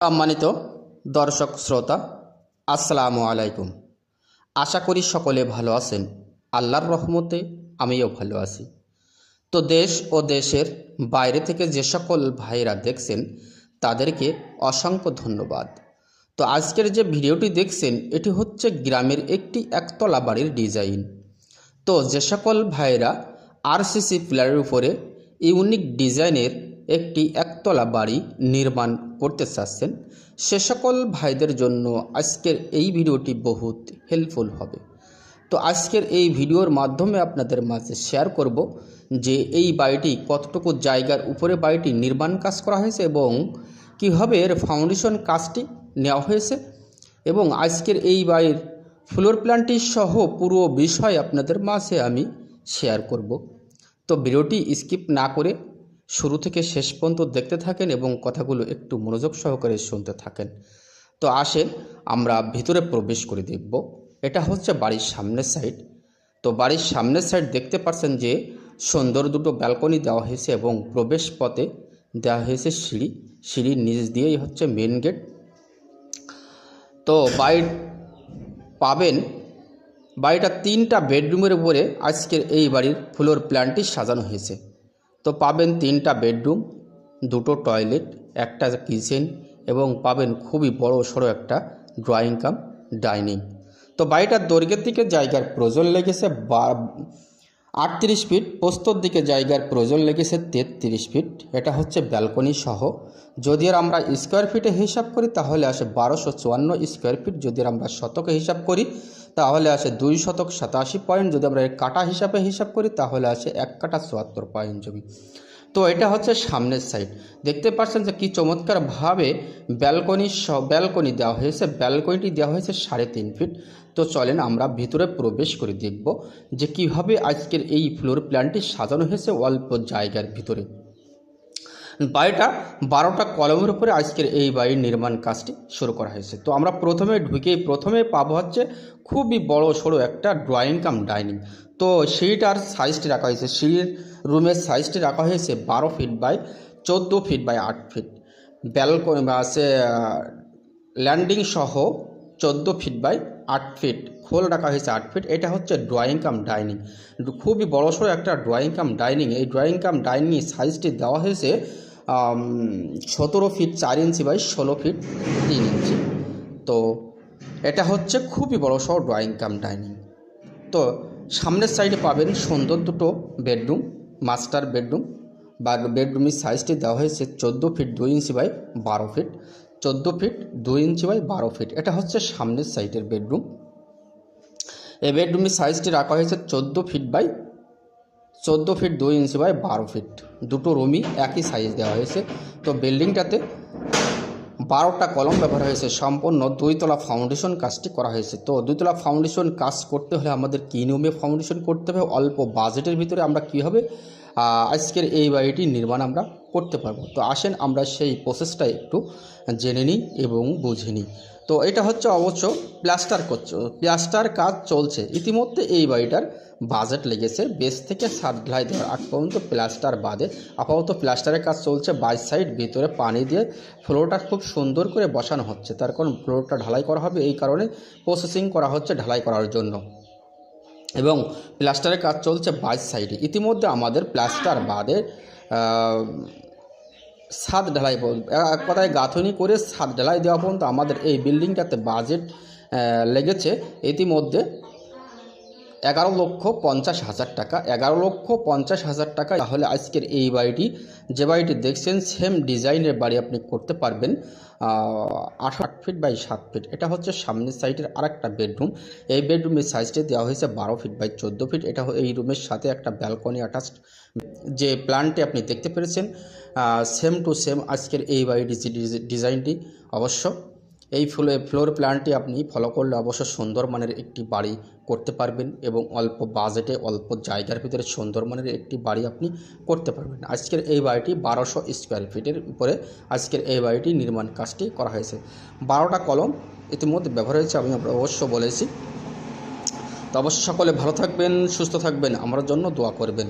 সম্মানিত দর্শক শ্রোতা, আসসালামু আলাইকুম। আশা করি সকলে ভালো আছেন। আল্লাহর রহমতে আমিও ভালো আছি। তো দেশ ও দেশের বাইরে থেকে যে সকল ভাইরা দেখছেন, তাদেরকে অসংখ্য ধন্যবাদ। তো আজকের যে ভিডিওটি দেখছেন, এটি হচ্ছে গ্রামের একটি একতলা বাড়ির ডিজাইন। তো যে সকল ভাইরা আরসিসি প্লারের উপরে ইউনিক ডিজাইনের একটি একতলা বাড়ি নির্মাণ করতে চাচ্ছেন। সে সকল ভাইদের জন্য আজকের এই ভিডিওটি বহুত হেল্পফুল হবে। তো আজকের এই ভিডিওর মাধ্যমে আপনাদের মাঝে শেয়ার করব যে এই বাড়িটি কতটুকু জায়গার উপরে বাড়িটি নির্মাণ কাজ করা হয়েছে এবং কীভাবে এর ফাউন্ডেশন কাজটি নেওয়া হয়েছে এবং আজকের এই বাড়ির ফ্লোর প্ল্যানটি সহ পুরো বিষয় আপনাদের মাঝে আমি শেয়ার করব। তো ভিডিওটি স্কিপ না করে শুরু থেকে শেষ পর্যন্ত দেখতে থাকেন এবং কথাগুলো একটু মনোযোগ সহকারে শুনতে থাকেন। তো আসেন, আমরা ভিতরে প্রবেশ করে দেখব। এটা হচ্ছে বাড়ির সামনের সাইড তো বাড়ির সামনের সাইড দেখতে পাচ্ছেন যে সুন্দর দুটো ব্যালকনি দেওয়া হয়েছে এবং প্রবেশ পথে দেওয়া হয়েছে সিঁড়ি। সিঁড়ির নিচ দিয়েই হচ্ছে মেন গেট তো বাড়ির পাবেন, বাড়িটা তিনটা বেডরুমের উপরে আজকের এই বাড়ির ফ্লোর প্ল্যানটি সাজানো হয়েছে। তো পাবেন তিনটা বেডরুম, দুটো টয়লেট, একটা কিচেন এবং পাবেন খুবই বড় সড়ো একটা ড্রয়িং কাম, ডাইনিং। তো বাড়িটার দৈর্ঘ্যের দিকে জায়গার প্রয়োজন লেগেছে বা আটত্রিশ ফিট পোস্তর দিকে জায়গার প্রয়োজন লেগেছে তেত্রিশ ফিট। এটা হচ্ছে ব্যালকনি সহ। যদি আর আমরা স্কোয়ার ফিটে হিসাব করি, তাহলে আসে বারোশো চুয়ান্ন স্কোয়ার ফিট। যদি আমরা শতকে হিসাব করি তাহলে আসে দুই শতক সাতাশি পয়েন্ট। যদি আমরা কাটা হিসাবে হিসাব করি, তাহলে আসে এক কাটা চুয়াত্তর পয়েন্ট জমি। তো এটা হচ্ছে সামনের সাইড দেখতে পাচ্ছেন যে কি চমৎকারভাবে ব্যালকনি ব্যালকনি দেওয়া হয়েছে। ব্যালকনিটি দেওয়া হয়েছে সাড়ে তিন ফিট তো চলেন আমরা ভিতরে প্রবেশ করে দেখব যে কীভাবে আজকের এই ফ্লোর প্ল্যানটি সাজানো হয়েছে অল্প জায়গার ভিতরে। বাড়িটা বারোটা কলমের উপরে আজকের এই বাড়ির নির্মাণ কাজটি শুরু করা হয়েছে। তো আমরা প্রথমে ঢুকেই প্রথমে পাবো হচ্ছে খুবই বড় সড়ো একটা ড্রয়িং কাম ডাইনিং তো সিঁড়িটার সাইজটি রাখা হয়েছে। সিঁড়ির রুমের সাইজটি রাখা হয়েছে বারো ফিট বাই চোদ্দ ফিট বাই আট ফিট ব্যালকনি বা সে ল্যান্ডিং সহ চোদ্দ ফিট বাই আট ফিট খোল রাখা হয়েছে আট ফিট এটা হচ্ছে ড্রয়িং কাম ডাইনিং খুবই বড়সড় একটা ড্রয়িং কাম ডাইনিং এই ড্রয়িং কাম ডাইনিং সাইজটি দেওয়া হয়েছে সতেরো ফিট চার ইঞ্চি বাই ষোলো ফিট তিন ইঞ্চি। তো এটা হচ্ছে খুবই বড় সড় ড্রয়িং কাম ডাইনিং তো সামনের সাইডে পাবেন সুন্দর দুটো বেডরুম মাস্টার বেডরুম বা বেডরুমের সাইজটি দেওয়া হয়েছে চোদ্দ ফিট দুই ইঞ্চি বাই বারো ফিট চোদ্দ ফিট দুই ইঞ্চি বাই বারো ফিট এটা হচ্ছে সামনের সাইডের বেডরুম এই বেডরুমের সাইজটি রাখা হয়েছে চোদ্দ ফিট বাই চোদ্দ ফিট দুই ইঞ্চি বাই বারো ফিট। দুটো রুমই একই সাইজ দেওয়া হয়েছে। তো বিল্ডিংটাতে বারোটা কলম ব্যবহার হয়েছে। সম্পূর্ণ দুইতলা ফাউন্ডেশন কাজটি করা হয়েছে। তো দুইতলা ফাউন্ডেশন কাজ করতে হলে আমাদের কী নিয়মে ফাউন্ডেশন করতে হবে? অল্প বাজেটের ভিতরে আমরা কীভাবে আজকের এই বাড়িটি নির্মাণ আমরা করতে পারব। তো আসেন আমরা সেই প্রসেসটা একটু জেনে নিই এবং বুঝে নিই। তো এটা হচ্ছে অবশ্য প্লাস্টার করছে। প্লাস্টার কাজ চলছে। ইতিমধ্যে এই বাড়িটার বাজেট লেগেছে। বেস থেকে ছাদ ঢালাই দেওয়ার আগ পর্যন্ত প্লাস্টার বাদে আপাতত প্লাস্টারের কাজ চলছে। বাইশ সাইড ভিতরে পানি দিয়ে ফ্লোরটা খুব সুন্দর করে বসানো হচ্ছে। তার কারণ ফ্লোরটা ঢালাই করা হবে। এই কারণে প্রসেসিং করা হচ্ছে ঢালাই করার জন্য। এবং প্লাস্টারের কাজ চলছে বাইশ সাইডে। ইতিমধ্যে আমাদের প্লাস্টার বাদে সাত ঢালাই এক কথায় গাঁথনি করে সাত ঢালাই দেওয়া পর্যন্ত আমাদের এই বিল্ডিংটাতে বাজেট লেগেছে। ইতিমধ্যে এগারো লক্ষ পঞ্চাশ হাজার টাকা। এগারো লক্ষ পঞ্চাশ হাজার টাকা, তাহলে আজকের এই বাড়িটি, যে বাড়িটি দেখছেন সেম ডিজাইনের বাড়ি আপনি করতে পারবেন আট ফিট বাই সাত ফিট এটা হচ্ছে সামনের সাইডের আর একটা বেডরুম এই বেডরুমের সাইজটি দেওয়া হয়েছে বারো ফিট বাই চোদ্দ ফিট এটা এই রুমের সাথে একটা ব্যালকনি অ্যাটাচড যে প্ল্যানটি আপনি দেখতে পেরেছেন সেম টু সেম আজকের এই বাড়িটি ডিজাইনটি অবশ্য এই ফ্লো, ফ্লোর প্ল্যানটি আপনি ফলো করলে অবশ্য সুন্দর মানের একটি বাড়ি করতে পারবেন এবং অল্প বাজেটে অল্প জায়গার ভিতরে সুন্দর মানের একটি বাড়ি আপনি করতে পারবেন। আজকের এই বাড়িটি বারোশো স্কোয়ার ফিটের উপরে আজকের এই বাড়িটি নির্মাণ কাজটি করা হয়েছে। বারোটা কলম ইতিমধ্যে ব্যবহার হয়েছে, আমি অবশ্য বলেছি। তো অবশ্য সকলে ভালো থাকবেন, সুস্থ থাকবেন, আমার জন্য দোয়া করবেন।